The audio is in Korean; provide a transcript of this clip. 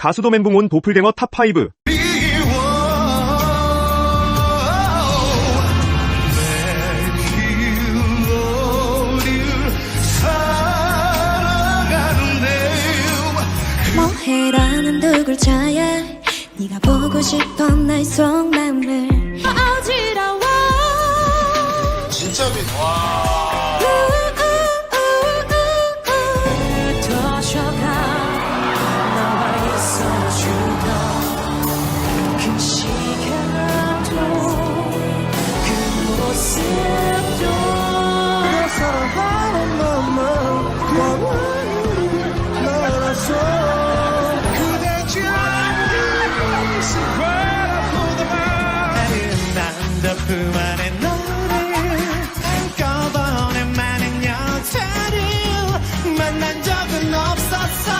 가수도 멘붕 온 도플갱어 탑5 뭐해라는 두 글자에 네가 보고 싶어 나의 속마음을 어지러워. 진짜 미도 그 안에 너를 한꺼번에 많은 여자를 만난 적은 없었어.